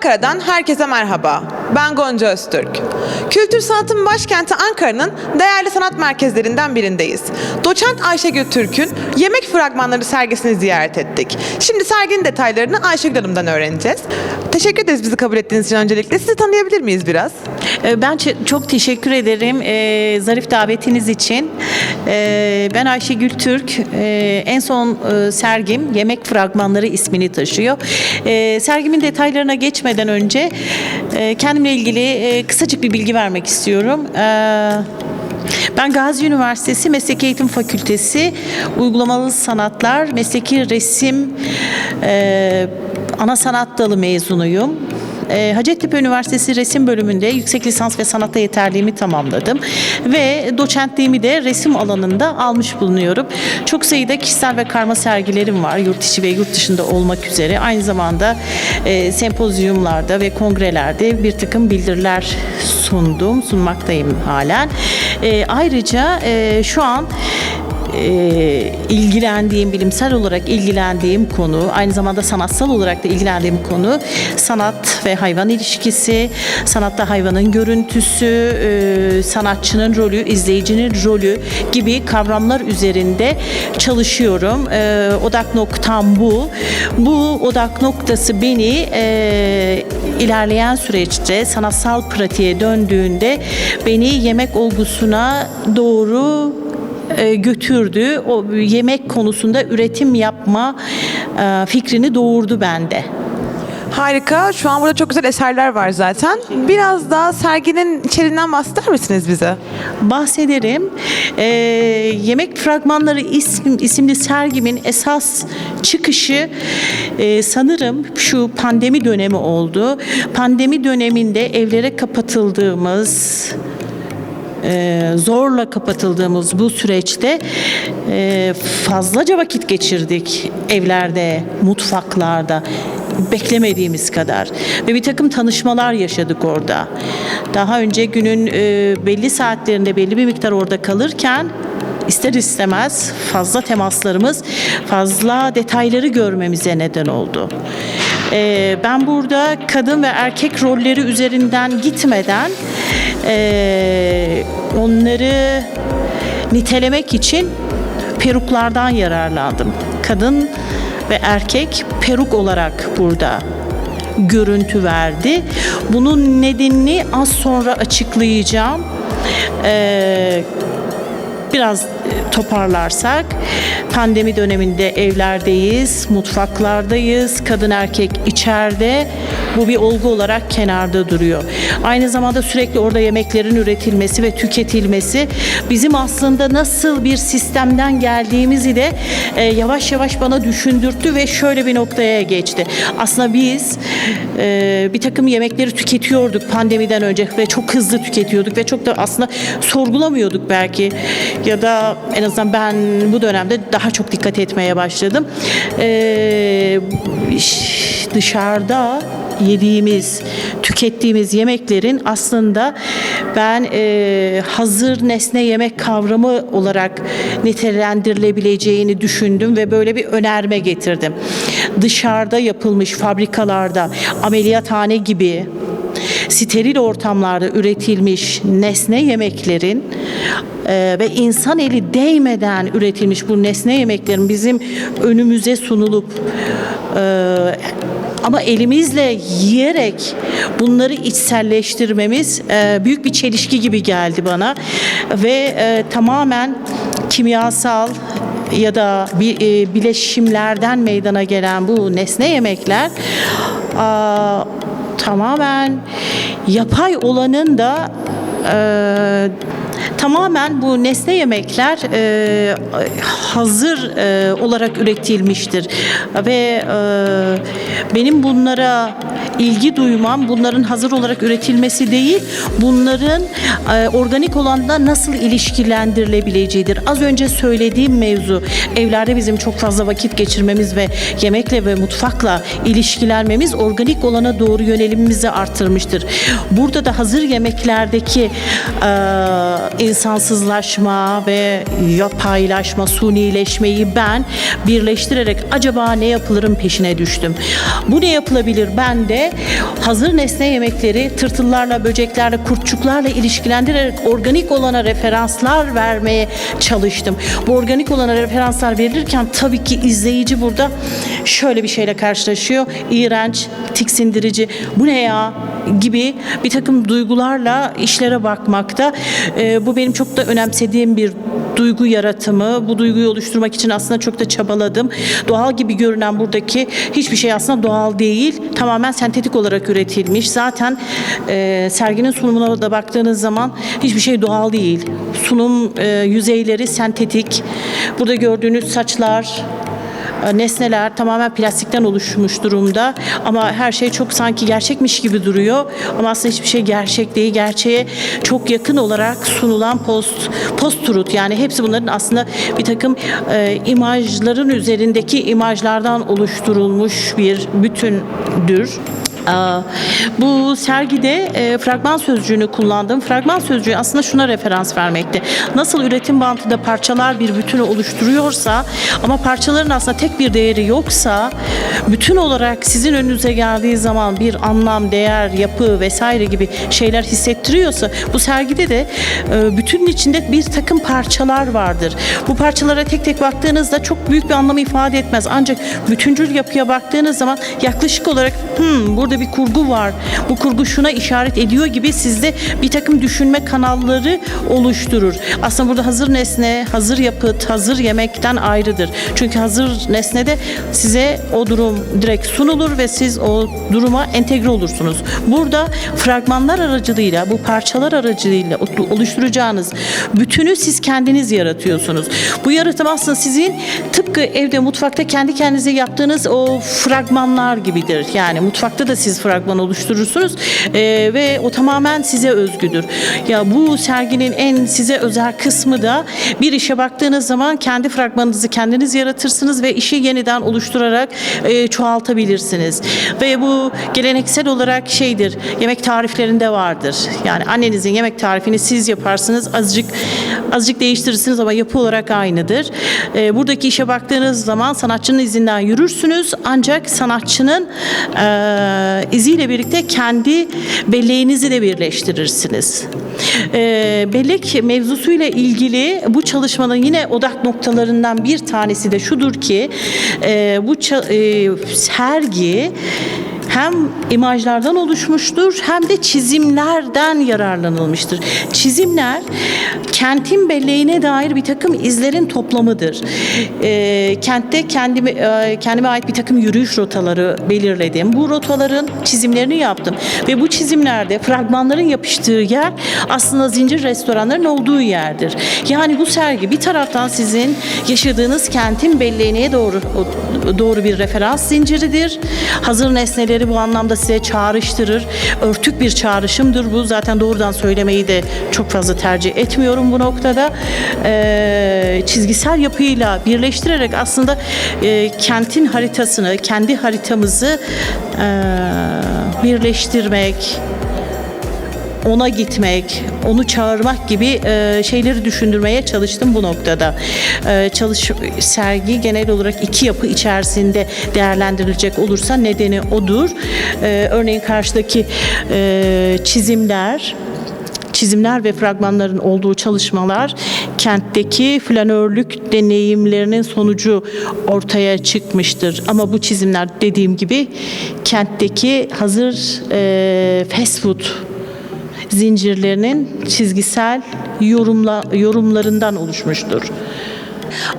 Ankara'dan herkese merhaba. Ben Gonca Öztürk. Kültür sanatın başkenti Ankara'nın değerli sanat merkezlerinden birindeyiz. Doçent Ayşegül Türk'ün Yemek Fragmanları sergisini ziyaret ettik. Şimdi serginin detaylarını Ayşegül Hanım'dan öğreneceğiz. Teşekkür ederiz bizi kabul ettiğiniz için öncelikle. Sizi tanıyabilir miyiz biraz? Ee, Ben çok teşekkür ederim e, zarif davetiniz için. E, ben Ayşegül Türk. En son e, sergim Yemek Fragmanları ismini taşıyor. Sergimin detaylarına geçmeden önce e, kendimle ilgili e, kısacık bir bilgi vermek istiyorum. E, ben Gazi Üniversitesi Mesleki Eğitim Fakültesi Uygulamalı Sanatlar Mesleki Resim e, ana sanat dalı mezunuyum. E, Hacettepe Üniversitesi Resim Bölümünde yüksek lisans ve sanatta yeterliğimi tamamladım ve doçentliğimi de resim alanında almış bulunuyorum. Çok sayıda kişisel ve karma sergilerim var yurt içi ve yurt dışında olmak üzere. Aynı zamanda e, sempozyumlarda ve kongrelerde bir takım bildiriler sundum, sunmaktayım halen. E, ayrıca e, şu an e, ilgilendiğim, bilimsel olarak ilgilendiğim konu, aynı zamanda sanatsal olarak da ilgilendiğim konu sanat ve hayvan ilişkisi, sanatta hayvanın görüntüsü, e, sanatçının rolü, izleyicinin rolü gibi kavramlar üzerinde çalışıyorum. E, odak noktam bu. Bu odak noktası beni e, ilerleyen süreçte sanatsal pratiğe döndüğünde beni yemek olgusuna doğru e, götürdü. O yemek konusunda üretim yapma e, fikrini doğurdu bende. Harika. Şu an burada çok güzel eserler var zaten. Biraz daha serginin içeriğinden bahseder misiniz bize? Bahsederim. E, Yemek Fragmanları isim, isimli sergimin esas çıkışı e, sanırım şu pandemi dönemi oldu. Pandemi döneminde evlere kapatıldığımız e, zorla kapatıldığımız bu süreçte e, fazlaca vakit geçirdik evlerde, mutfaklarda beklemediğimiz kadar ve bir takım tanışmalar yaşadık orada. Daha önce günün e, belli saatlerinde belli bir miktar orada kalırken ister istemez fazla temaslarımız, fazla detayları görmemize neden oldu. Ben burada kadın ve erkek rolleri üzerinden gitmeden ee, onları nitelemek için peruklardan yararlandım. Kadın ve erkek peruk olarak burada görüntü verdi. Bunun nedenini az sonra açıklayacağım. Ee, biraz e, toparlarsak pandemi döneminde evlerdeyiz, mutfaklardayız, kadın erkek içeride. Bu bir olgu olarak kenarda duruyor. Aynı zamanda sürekli orada yemeklerin üretilmesi ve tüketilmesi bizim aslında nasıl bir sistemden geldiğimizi de e, yavaş yavaş bana düşündürttü ve şöyle bir noktaya geçti. Aslında biz e, bir takım yemekleri tüketiyorduk pandemiden önce ve çok hızlı tüketiyorduk ve çok da aslında sorgulamıyorduk belki ya da en azından ben bu dönemde daha çok dikkat etmeye başladım. Ee, dışarıda yediğimiz, tükettiğimiz yemeklerin aslında ben e, hazır nesne yemek kavramı olarak nitelendirilebileceğini düşündüm ve böyle bir önerme getirdim. Dışarıda yapılmış fabrikalarda ameliyathane gibi steril ortamlarda üretilmiş nesne yemeklerin e, ve insan eli değmeden üretilmiş bu nesne yemeklerin bizim önümüze sunulup e, ama elimizle yiyerek bunları içselleştirmemiz e, büyük bir çelişki gibi geldi bana. Ve e, tamamen kimyasal ya da bir bileşimlerden meydana gelen bu nesne yemekler tamamen yapay olanın da tamamen bu nesne yemekler e, hazır e, olarak üretilmiştir. Ve e, benim bunlara ilgi duymam bunların hazır olarak üretilmesi değil bunların e, organik olanla nasıl ilişkilendirilebileceğidir. Az önce söylediğim mevzu evlerde bizim çok fazla vakit geçirmemiz ve yemekle ve mutfakla ilişkilenmemiz organik olana doğru yönelimimizi arttırmıştır. Burada da hazır yemeklerdeki e, insansızlaşma ve yapaylaşma, sunileşmeyi ben birleştirerek acaba ne yapılırın peşine düştüm. Bu ne yapılabilir? Ben de hazır nesne yemekleri tırtıllarla, böceklerle, kurtçuklarla ilişkilendirerek organik olana referanslar vermeye çalıştım. Bu organik olana referanslar verilirken tabii ki izleyici burada şöyle bir şeyle karşılaşıyor. İğrenç, tiksindirici, bu ne ya gibi bir takım duygularla işlere bakmakta. Ee, bu benim çok da önemsediğim bir duygu yaratımı. Bu duyguyu oluşturmak için aslında çok da çabaladım. Doğal gibi görünen buradaki hiçbir şey aslında doğal değil. Tamamen sentetik olarak üretilmiş. Zaten e, serginin sunumuna da baktığınız zaman hiçbir şey doğal değil. Sunum e, yüzeyleri sentetik. Burada gördüğünüz saçlar, nesneler tamamen plastikten oluşmuş durumda ama her şey çok sanki gerçekmiş gibi duruyor ama aslında hiçbir şey gerçek değil. Gerçeğe çok yakın olarak sunulan post post truth yani hepsi bunların aslında bir takım e, imajların üzerindeki imajlardan oluşturulmuş bir bütündür. Bu sergide e, fragman sözcüğünü kullandım. Fragman sözcüğü aslında şuna referans vermekte. Nasıl üretim bantında parçalar bir bütünü oluşturuyorsa ama parçaların aslında tek bir değeri yoksa bütün olarak sizin önünüze geldiği zaman bir anlam, değer, yapı vesaire gibi şeyler hissettiriyorsa bu sergide de e, bütünün içinde bir takım parçalar vardır. Bu parçalara tek tek baktığınızda çok büyük bir anlam ifade etmez. Ancak bütüncül yapıya baktığınız zaman yaklaşık olarak "Hmm, burada bir kurgu var. Bu kurgu şuna işaret ediyor gibi sizde bir takım düşünme kanalları oluşturur. Aslında burada hazır nesne, hazır yapıt, hazır yemekten ayrıdır. Çünkü hazır nesnede size o durum direkt sunulur ve siz o duruma entegre olursunuz. Burada fragmanlar aracılığıyla, bu parçalar aracılığıyla oluşturacağınız bütünü siz kendiniz yaratıyorsunuz. Bu yaratım aslında sizin tıpkı evde mutfakta kendi kendinize yaptığınız o fragmanlar gibidir. Yani mutfakta da siz fragman oluşturursunuz Ee, ve o tamamen size özgüdür. Ya bu serginin en size özel kısmı da bir işe baktığınız zaman kendi fragmanınızı kendiniz yaratırsınız ve işi yeniden oluşturarak e, çoğaltabilirsiniz. Ve bu geleneksel olarak şeydir. Yemek tariflerinde vardır. Yani annenizin yemek tarifini siz yaparsınız. Azıcık azıcık değiştirirsiniz ama yapı olarak aynıdır. E, buradaki işe baktığınız zaman sanatçının izinden yürürsünüz. Ancak sanatçının e, iziyle birlikte kendi belleğinizi de birleştirirsiniz. E, bellek mevzusuyla ilgili bu çalışmanın yine odak noktalarından bir tanesi de şudur ki e, bu e, sergi hem imajlardan oluşmuştur hem de çizimlerden yararlanılmıştır. Çizimler kentin belleğine dair bir takım izlerin toplamıdır. Ee, kentte kendime, e, kendime ait bir takım yürüyüş rotaları belirledim. Bu rotaların çizimlerini yaptım ve bu çizimlerde fragmanların yapıştığı yer aslında zincir restoranların olduğu yerdir. Yani bu sergi bir taraftan sizin yaşadığınız kentin belleğine doğru doğru bir referans zinciridir. Hazır nesneleri bu anlamda size çağrıştırır. Örtük bir çağrışımdır bu. Zaten doğrudan söylemeyi de çok fazla tercih etmiyorum bu noktada. Ee, çizgisel yapıyla birleştirerek aslında e, kentin haritasını, kendi haritamızı e, birleştirmek, ona gitmek, onu çağırmak gibi e, şeyleri düşündürmeye çalıştım bu noktada. E, çalış sergi genel olarak iki yapı içerisinde değerlendirilecek olursa nedeni odur. E, örneğin karşıdaki e, çizimler çizimler ve fragmanların olduğu çalışmalar kentteki flanörlük deneyimlerinin sonucu ortaya çıkmıştır. Ama bu çizimler dediğim gibi kentteki hazır e, fast food zincirlerinin çizgisel yorumla, yorumlarından oluşmuştur.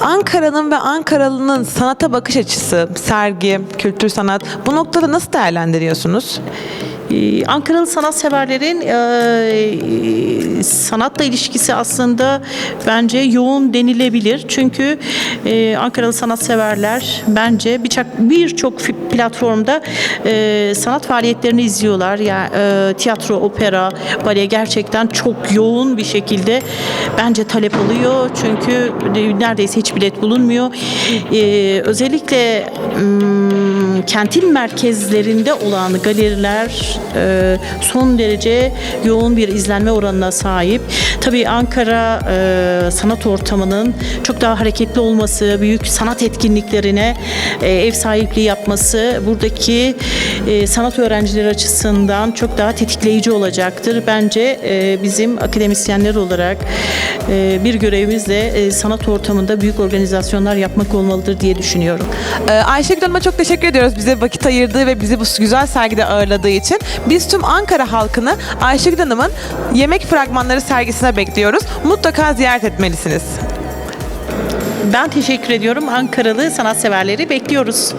Ankara'nın ve Ankaralı'nın sanata bakış açısı, sergi, kültür sanat bu noktada nasıl değerlendiriyorsunuz? Ee, Ankaralı sanatseverlerin e, sanatla ilişkisi aslında bence yoğun denilebilir. Çünkü e, Ankaralı sanatseverler bence birçok birçok platformda e, sanat faaliyetlerini izliyorlar. Yani e, tiyatro, opera, bale gerçekten çok yoğun bir şekilde bence talep alıyor. Çünkü neredeyse hiç bilet bulunmuyor. E, özellikle hmm, kentin merkezlerinde olan galeriler e, son derece yoğun bir izlenme oranına sahip. Tabii Ankara e, sanat ortamının çok daha hareketli olması, büyük sanat etkinliklerine e, ev sahipliği yapması buradaki e, sanat öğrencileri açısından çok daha tetikleyici olacaktır. Bence e, bizim akademisyenler olarak e, bir görevimiz de e, sanat ortamında büyük organizasyonlar yapmak olmalıdır diye düşünüyorum. Ee, Ayşegül Hanım'a çok teşekkür ediyoruz bize vakit ayırdığı ve bizi bu güzel sergide ağırladığı için. Biz tüm Ankara halkını Ayşegül Hanım'ın yemek fragmanları sergisine bekliyoruz. Mutlaka ziyaret etmelisiniz. Ben teşekkür ediyorum. Ankaralı sanatseverleri bekliyoruz.